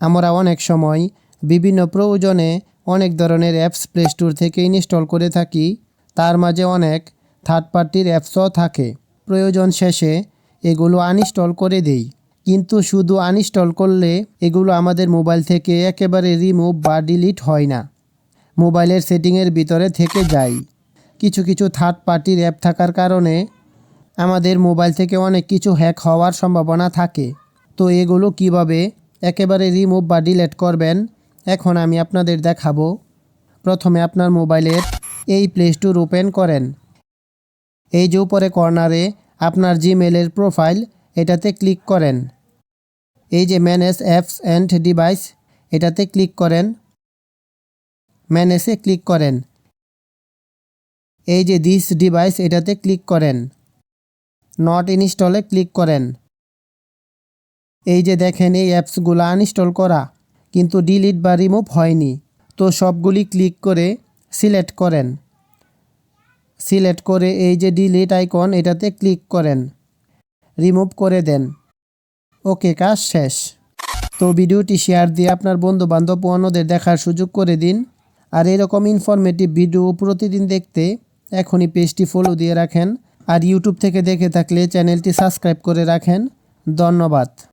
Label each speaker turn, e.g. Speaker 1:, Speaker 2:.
Speaker 1: আমরা অনেক সময় বিভিন্ন প্রয়োজনে অনেক ধরনের অ্যাপস প্লে স্টোর থেকে ইনস্টল করে থাকি। তার মাঝে অনেক থার্ড পার্টির অ্যাপসও থাকে। প্রয়োজন শেষে এগুলো আনইনস্টল করে দেই। কিন্তু শুধু আনইনস্টল করলে এগুলো আমাদের মোবাইল থেকে একেবারে রিমুভ বা ডিলিট হয় না। মোবাইলের সেটিংয়ের ভিতরে থেকে যায়। কিছু কিছু থার্ড পার্টির অ্যাপ থাকার কারণে আমাদের মোবাইল থেকে অনেক কিছু হ্যাক হওয়ার সম্ভাবনা থাকে। তো এগুলো কীভাবে একেবারে রিমুভ বা ডিলেট করবেন। এখন আমি আপনাদের দেখাবো। প্রথমে আপনার মোবাইলের এই প্লে স্টোর ওপেন করেন। এই যে উপরে কর্নারে আপনার জিমেলের প্রোফাইল এটাতে ক্লিক করেন। এই যে ম্যানেজ অ্যাপস অ্যান্ড ডিভাইস এটাতে ক্লিক করেন। ম্যানেজে ক্লিক করেন। এই যে দিস ডিভাইস এটাতে ক্লিক করেন। নট ইনস্টলে ক্লিক করেন। এই যে দেখেন, এই অ্যাপসগুলো আনইনস্টল করা, কিন্তু ডিলিট বা রিমুভ হয়নি। তো সবগুলি ক্লিক করে সিলেক্ট করেন। সিলেক্ট করে এই যে ডিলিট আইকন এটাতে ক্লিক করেন। রিমুভ করে দেন। ওকে কাজ শেষ। তো ভিডিওটি শেয়ার দিয়ে আপনার বন্ধু বান্ধব ও অন্যদের দেখার সুযোগ করে দিন। আর এরকম ইনফরমেটিভ ভিডিও প্রতিদিন দেখতে এখনই পেজটি ফলো দিয়ে রাখেন। আর ইউটিউব থেকে দেখে থাকলে চ্যানেলটি সাবস্ক্রাইব করে রাখেন। ধন্যবাদ।